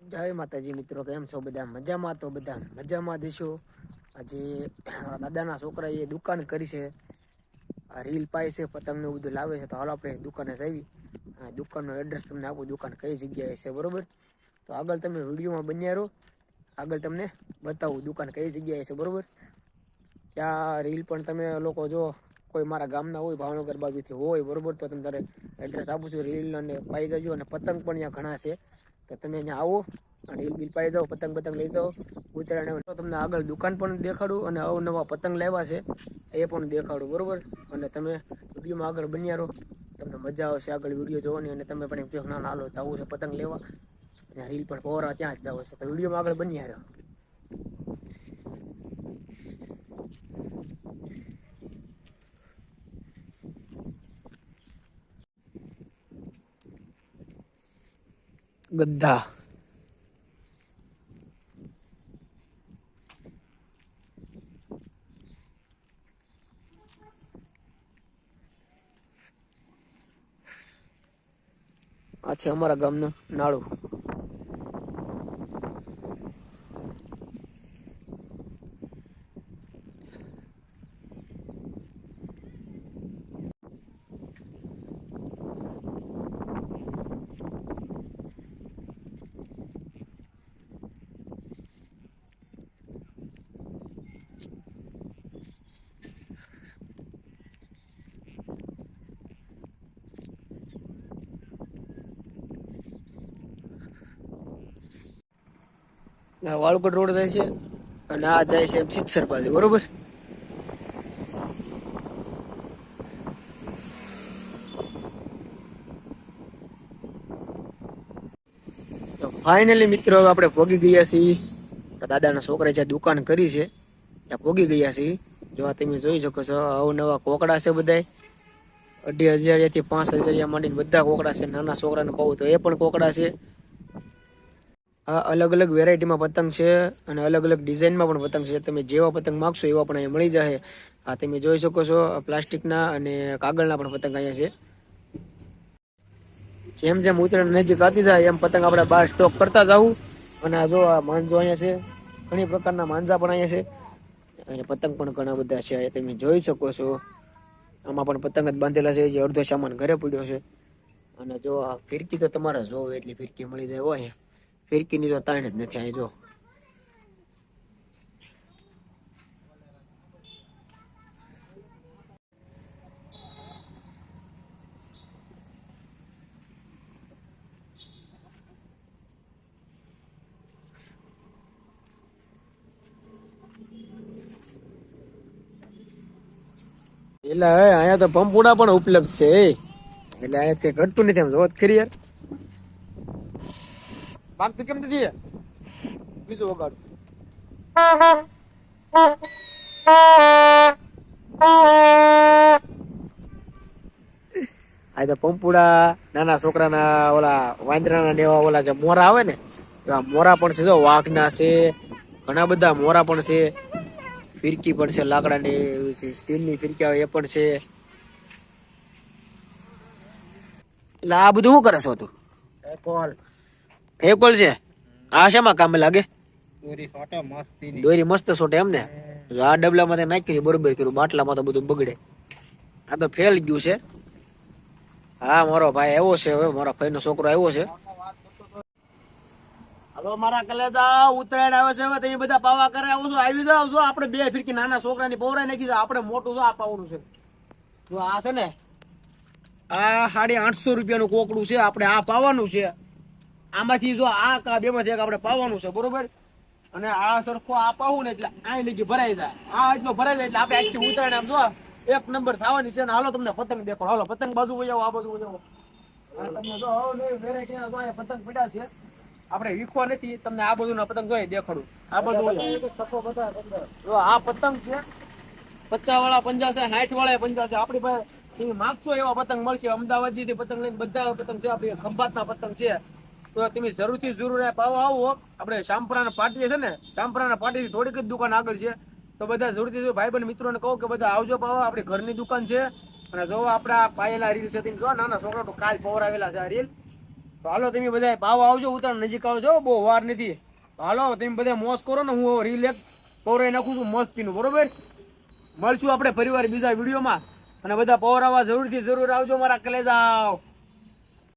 જય માતાજી મિત્રો, કેમ છો બધા? મજામાં તો બધા મજામાં દેશો આજે દાદાના છોકરાએ દુકાન કરી છે. રીલ પાય છે, પતંગને બધું લાવે છે. તો હાલ આપણે દુકાને જઈ આ દુકાનનો એડ્રેસ તમને આપું દુકાન કઈ જગ્યાએ છે, બરોબર? તો આગળ તમે વિડીયોમાં બન્યા રહો. આગળ તમને બતાવું દુકાન કઈ જગ્યાએ છે, બરોબર? ત્યાં રીલ પણ તમે લોકો જો કોઈ મારા ગામના હોય, ભાવનગર બાજુથી હોય, બરોબર? તો તમે એડ્રેસ આપું છું. રીલ અને પાઈ જજો અને પતંગ પણ ત્યાં ઘણા છે. તો તમે અહીંયા આવો અને રીલ બિલ પાઈ જાઓ, પતંગ પતંગ લઈ જાઓ ઉત્તરાયણ તમને આગળ દુકાન પણ દેખાડું અને અવનવા પતંગ લાવ્યા છે, એ પણ દેખાડું, બરાબર? અને તમે વિડીયોમાં આગળ બન્યા રહો. તમને મજા આવશે આગળ વીડિયો જોવાની અને તમે પણ એમ કહો ના હાલો, જવું છે પતંગ લેવા. અને રીલ પણ પહોરા ત્યાં જ જવું છે. તો વિડીયોમાં આગળ બન્યા રહો. ગદ્દા. આ છે અમારા ગામનું નાળું આ વાળકોટ રોડ જાય છે અને આ જાય છે એમ સિત્સર પાસે બરોબર? તો ફાઇનલી મિત્રો આપણે ભોગી ગયા છીએ. દાદાના છોકરા જે દુકાન કરી છે, ત્યાં ભોગી ગયા છીએ. જો આ તમે જોઈ શકો છો અવનવા કોકડા છે બધાય. અઢી હજારથી પાંચ હજાર માંડીને બધા કોકડા છે. નાના છોકરાને કહું તો એ પણ કોકડા છે. આ અલગ અલગ વેરાયટીમાં પતંગ છે અને અલગ અલગ ડિઝાઇનમાં પણ પતંગ છે. તમે જેવા પતંગ માગશો એવા પણ અહીંયા મળી જશે આ તમે જોઈ શકો છો પ્લાસ્ટિકના અને કાગળના પણ પતંગ અહીંયા છે. જેમ જેમ ઉત્તરાયણ નજીક આવતી જાય, એમ પતંગ આપણે બહાર સ્ટોક કરતા જવું અને આ જો આ માંજો અહીંયા છે, ઘણી પ્રકારના માંજા પણ અહીંયા છે. અને પતંગ પણ ઘણા બધા છે, અહીંયા તમે જોઈ શકો છો. આમાં પણ પતંગ જ બાંધેલા છે, જે અડધો સામાન ઘરે પડ્યો છે. અને જો આ ફિરકી તો તમારે જોવો એટલી ફિરકી મળી જાય હોય. અહીંયા ફિરકીની તો તાણ જ નથી અહીં જો. એટલે અહીંયા તો પંપુડા પણ ઉપલબ્ધ છે એટલે અહીંયા કઈ ઘટતું નથી એમ જોત ખરી યાર. બાકી કેમ નથી બીજું વગાડું. આ તો પંપુડા નાના છોકરાના ઓલા વાંદરાના નેવા ઓલા જે મોરા આવે ને એવા મોરા પણ છે જો વાઘના છે ઘણા બધા મોરા પણ છે ફિરકી પણ છે લાકડાની સ્ટીલની ફિરકી આવે એ પણ છે. એટલે આ બધું શું કરે છો તું? કોલ ફેકોલ છે? આ શેમાં કામે લાગે? દોરી મસ્તી સોટે એમ ને? આ ડબલામાં તે નાખ્યું બરોબર કર્યું બાટલામાં તો બધું બગડે. આ તો ફેલ ગયું છે. હા મારો ભાઈ આવ્યો છે હવે મારા ભાઈનો છોકરો આવ્યો છે. હલો મારા કલેજા ઉત્તરાયણ આવે છે હવે તમે બધા પાવા કરે આવો છો આવી જાવ છો. આપણે બે ફિરકી નાના છોકરાની પૌરાઈ નાખી આપણે મોટું આ પાવાનું છે. જો આ છે ને આ સાડી આઠસો રૂપિયાનું કોકડું છે આપણે આ પાવાનું છે. આમાંથી જો આ બે માંથી એક આપણે પાવાનું છે, બરોબર? અને આ સરખો આ પાવું ને એટલે આ લગી ભરાઈ જાય. આ એટલો ભરાઈ જાય એટલે આપણે આખી ઉતરાયણ આમ જો, એક નંબર થવાની છે હાલો તમને પતંગ દેખો હાલો, પતંગ બાજુ વજાવો આ બાજુ તમને જો પતંગ પડ્યા છે. આપણે વીખો નથી, તમને આ બધું પતંગ જોઈએ દેખાડું. આ બધું આ પતંગ છે પચાસ વાળા પંજા છે સાઠ વાળા પંજા છે આપણી પાસે માગશો એવા પતંગ મળશે. અમદાવાદથી પતંગ લઈને બધા પતંગ છે, આપણી ખંભાતના પતંગ છે. તો તમે જરૂરથી જરૂર પાવ આવો આપણે શામપરાના પાટી છે ને શામપરાના પાટીથી થોડીક જ દુકાન આગળ છે. તો બધા જરૂરથી ભાઈ બંધ મિત્રોને કહો કે બધા આવજો પાવા, આપણી ઘરની દુકાન છે. અને જો આપણા પાયેલા રીલ છે, તમે જો નાના છોકરા તો કાલ પવરાવેલા છે આ રીલ. તો હાલો તમે બધા પાવ આવજો, ઉતાર નજીક આવજો, બહુ વાર નથી. હાલો તમે બધા મોસ કરો ને, હું રીલ એક પવરાઈ નાખું છું મસ્તીનું, બરોબર? મળશું આપણે ફરીવાર બીજા વિડીયોમાં. અને બધા પૌરાવા જરૂરથી જરૂર આવજો મારા કલેજાઓ.